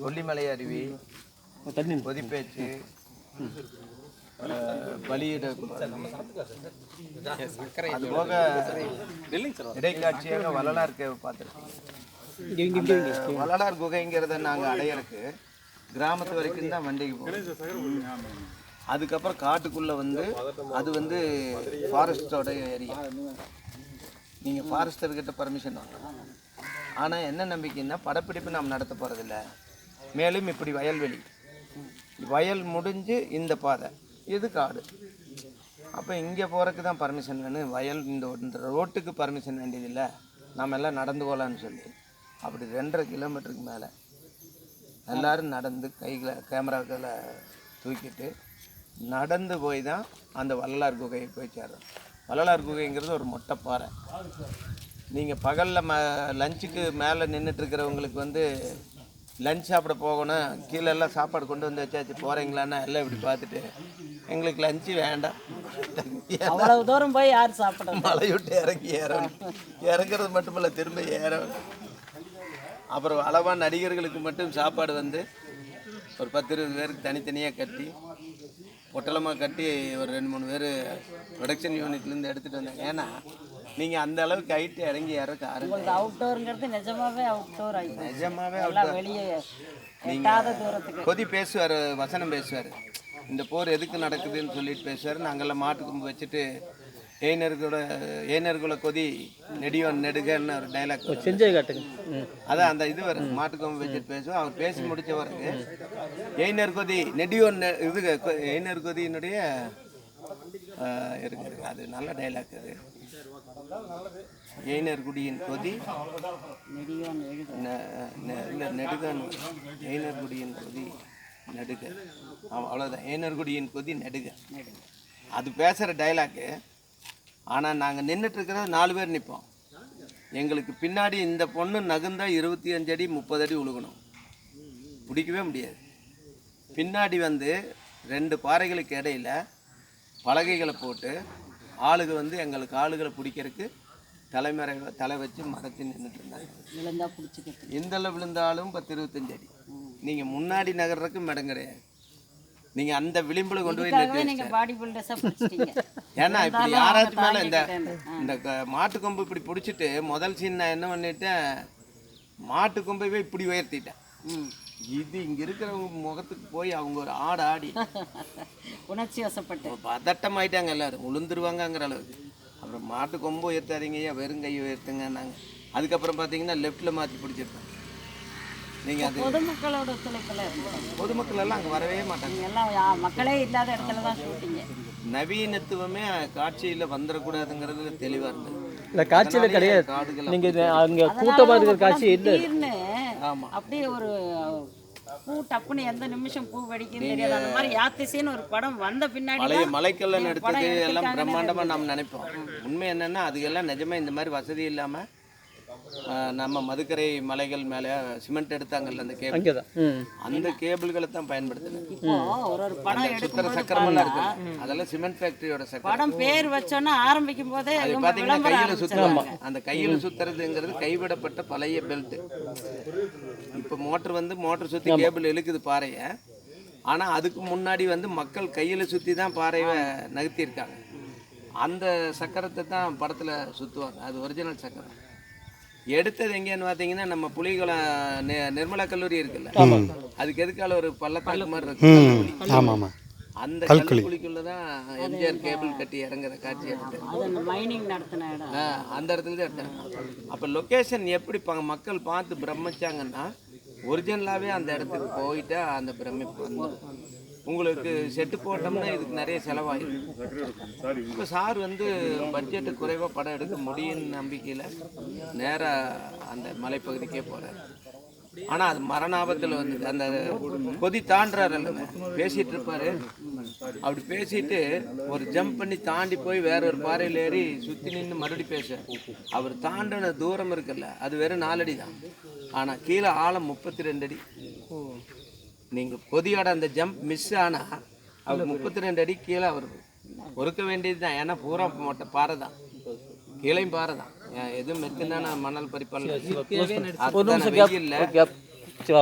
கொல்லிமலை அருவி தண்ணி கொதிப்பேச்சு பலியிட அது போக இடைக்காட்சியாக வள்ளலார் பார்த்துருக்கோம். வள்ளலார் குகைங்கிறத நாங்கள் அடையிறக்கு கிராமத்து வரைக்கும் தான் வண்டிக்கு போவோம். அதுக்கப்புறம் காட்டுக்குள்ளே வந்து அது வந்து ஃபாரஸ்டோட ஏரியா நீங்கள் ஃபாரஸ்டர்கிட்ட பர்மிஷன் வாங்கலாம். ஆனால் என்ன நம்பிக்கைன்னா படப்பிடிப்பு நாம் நடத்த போகிறதில்ல மேலும் இப்படி வயல்வெளி வயல் முடிஞ்சு இந்த பாதை. இது காடு. அப்போ இங்கே போகிறதுக்கு தான் பர்மிஷன் வேணும். வயல் இந்த இந்த ரோட்டுக்கு பர்மிஷன் வேண்டியதில்லை நாம் எல்லாம் நடந்து போகலான்னு சொல்லி. அப்படி ரெண்டரை கிலோமீட்டருக்கு மேலே. எல்லோரும் நடந்து கைகளை கேமராக்களை தூக்கிட்டு நடந்து போய் தான் அந்த வள்ளலார் குகையை போய் சேர்றோம். வள்ளலார் குகைங்கிறது ஒரு மொட்டை பாறை. நீங்கள் பகலில் ம லஞ்சுக்கு மேலே நின்றுட்டு இருக்கிறவங்களுக்கு வந்து லஞ்ச் சாப்பிட போகணும். கீழே எல்லாம் சாப்பாடு கொண்டு வந்து வச்சாச்சு. போகிறீங்களான்னா எல்லாம் இப்படி பார்த்துட்டு எங்களுக்கு லஞ்சு வேண்டாம். அவ்வளவு தூரம் போய் யார் சாப்பிடுறது மலை விட்டு இறங்கி ஏறணும். இறங்குறது மட்டுமல்ல திரும்ப ஏறணும். அப்புறம் அளவாக நடிகர்களுக்கு மட்டும் சாப்பாடு வந்து ஒரு பத்து இருபது பேருக்கு தனித்தனியாக கட்டி பொட்டலமாக கட்டி ஒரு ரெண்டு மூணு பேர் ப்ரொடக்ஷன் யூனிட்லேருந்து எடுத்துகிட்டு வந்தாங்க. ஏன்னா நீங்கள் அந்த அளவுக்கு ஹைட்டு இறங்கி இறக்க ஆரம்பி உங்களுக்கு அவுட்டோருங்கிறது நிஜமாவே அவுட்டோர் ஆயிடும் நிஜமாவே எல்லாம் வெளியே எட்டாத தூரத்துக்கு. கொதி பேசுவார் வசனம் பேசுவார். இந்த போர் எதுக்கு நடக்குதுன்னு சொல்லிட்டு பேசுவார். நாங்கள்லாம் மாட்டு கொம்பு வச்சுட்டு ஏனர்களோட ஏனர்கள கொதி நெடியோன் நெடுகன்னு ஒரு டைலாக் செஞ்சே காட்டுங்க. அதான் அந்த இது வரும். மாட்டு கொம்பு வச்சுட்டு பேசுவோம். அவர் பேசி முடிச்ச பிறகு எய்னர் கொதி நெடியோன் நெ- இது கொ- எய்னர் கொதியினுடைய இருக்குது. அது நல்ல டைலாக் அது. எய்னர் குடியின் கொதி நெடியோன்னு எழுது நெடுகன் ஏனர்குடியின் கொதி நெடுக ஆமாம் அவ்வளோதான் ஏனர்குடியின் கொதி நெடுக அது பேசுகிற டைலாக்கு ஆனால் நாங்கள் நின்றுட்டு நாலு பேர் நிற்போம் எங்களுக்கு பின்னாடி இந்த பொண்ணு நகுந்தால் இருபத்தி அஞ்சு அடி முப்பது அடி உழுகணும். பிடிக்கவே முடியாது. பின்னாடி வந்து ரெண்டு பாறைகளுக்கு இடையில பலகைகளை போட்டு ஆளுங்க வந்து எங்களுக்கு ஆளுகளை பிடிக்கிறதுக்கு தலைமறை தலை வச்சு மறைச்சு நின்றுட்டு இருந்தாங்க. விழுந்தா எந்தளவு விழுந்தாலும் பத்து இருபத்தஞ்சு அடி. நீங்கள் முன்னாடி நகர்றதுக்கு இடம் கிடையாது. நீங்கள் அந்த விளிம்பில் கொண்டு போய் நிறுத்தி ஏன்னா இப்படி யாராச்சும் மேலே இந்த இந்த க- மாட்டு கொம்பு இப்படி பிடிச்சிட்டு முதல் சீன் நான் என்ன பண்ணிட்டேன்? மாட்டு கொம்பைவே இப்படி உயர்த்திட்டேன். இது இங்கே இருக்கிறவங்க முகத்துக்கு போய் அவங்க ஒரு ஆடு ஆடி. உணர்ச்சி வசப்பட்டு. பதட்டமாயிட்டாங்க எல்லாரும். உளுந்துருவாங்கங்கிற அளவுக்கு. அப்புறம் மாட்டு கொம்பு உயர்த்தாதீங்க ஐயா. வெறும் கை உயர்த்துங்கன்னாங்க. அதுக்கப்புறம் பார்த்தீங்கன்னா லெஃப்ட்டில் மாற்றி பிடிச்சிருப்பேன். நீங்கள் அது பொதுமக்களோட ஒத்துழைப்புல பொதுமக்கள் எல்லாம் அங்கே வரவே மாட்டாங்க. நீங்க எல்லாம் மக்களே இல்லாத இடத்துல தான் ஷூட்டிங்க நவீனத்துவமே காட்சியில் வந்துடக்கூடாதுங்கிறது தெளிவாக இருந்தது இந்த காட்சியில் கிடையாது. காடுகள் நீங்கள் அங்கே கூட்டமாக இருக்கிற காட்சி இல்லை. அப்படியே ஒரு பூ டப்புன்னு எந்த நிமிஷம் பூ தெரியாது. அந்த மாதிரி யாத்திசைன்னு ஒரு படம் வந்த பின்னாடி மலைக்கல்லன் படம் எடுத்தது எல்லாம் பிரம்மாண்டமாக நாம் நினைப்போம். உண்மை என்னன்னா அதுக்கெல்லாம் நிஜமா இந்த மாதிரி வசதி இல்லாமல் நம்ம மதுக்கரை மலைகள் மேலே சிமெண்ட் எடுத்தாங்கல்ல அந்த கேபிள் அந்த கேபிள்களை தான் பயன்படுத்தினேன். சக்கரமெல்லாம் இருக்கு அதெல்லாம் சிமெண்ட் ஃபேக்டரியோட சக்கரம். படம் பேர் வச்சோன்னா ஆரம்பிக்கும் போதே அது விளம்பரம் கையில் ஆரம்பிச்சிருவாங்க. அந்த கையில் சுற்றுறதுங்கிறது கைவிடப்பட்ட பழைய பெல்ட் இப்போ மோட்டர் வந்து மோட்டர் சுற்றி கேபிள் இழுக்குது பாறையை. ஆனால் அதுக்கு முன்னாடி வந்து மக்கள் கையில் சுற்றி தான் பாறையை நகர்த்தியிருக்காங்க. அந்த சக்கரத்தை தான் படத்தில் சுற்றுவாங்க அது ஒரிஜினல் சக்கரம். எடுத்தது எங்கேன்னு பார்த்தீங்கன்னா நம்ம புலிகுளம் நிர்மலா கல்லூரி இருக்குல்ல? அதுக்கு எதுக்கால ஒரு பள்ளத்தாக்கு மாதிரி இருக்கு? ஆமாம் ஆமாம் அந்த கல்லுக்குழிக்குள்ள தான் எம்ஜிஆர் கேபிள் கட்டி இறங்குற காட்சி அந்த மைனிங் நடத்தின இடம். ஆ, அந்த இடத்துல தான் எடுத்தாங்க அப்போ லொக்கேஷன் எப்படி ப- மக்கள் பார்த்து பிரமிச்சாங்கன்னா ஒரிஜினலாகவே அந்த இடத்துக்கு போயிட்டா அந்த பிரமிப்பு வந்துடும் உங்களுக்கு செட்டு போட்டோம்னா இதுக்கு நிறைய செலவாயிடும் இப்போ சார் வந்து பட்ஜெட்டு குறைவாக படம் எடுக்க முடியும்னு நம்பிக்கையில் நேராக அந்த மலைப்பகுதிக்கே போகிறார் ஆனால் அது மரணாபத்தில் வந்து அந்த கொதி தாண்டுறாரு பேசிகிட்டு இருப்பார். அப்படி பேசிட்டு ஒரு ஜம்ப் பண்ணி தாண்டி போய் வேற ஒரு பாறையில் ஏறி சுற்றி நின்று மறுபடி பேச அவர் தாண்டின தூரம் இருக்குல்ல அது வெறும் நாலடி தான் ஆனால் கீழே ஆழம் முப்பத்தி ரெண்டு அடி. நீங்கள் கொதியோட அந்த ஜம்ப் மிஸ் ஆனால் அவர் முப்பத்தி ரெண்டு அடி கீழே அவர் பொறுக்க வேண்டியது தான் ஏன்னா பூரா மொட்டை பாறை தான். கீழையும் பாறை தான். எதுவும் மெத்துனா மணல் பறிப்பால் வெயில்ல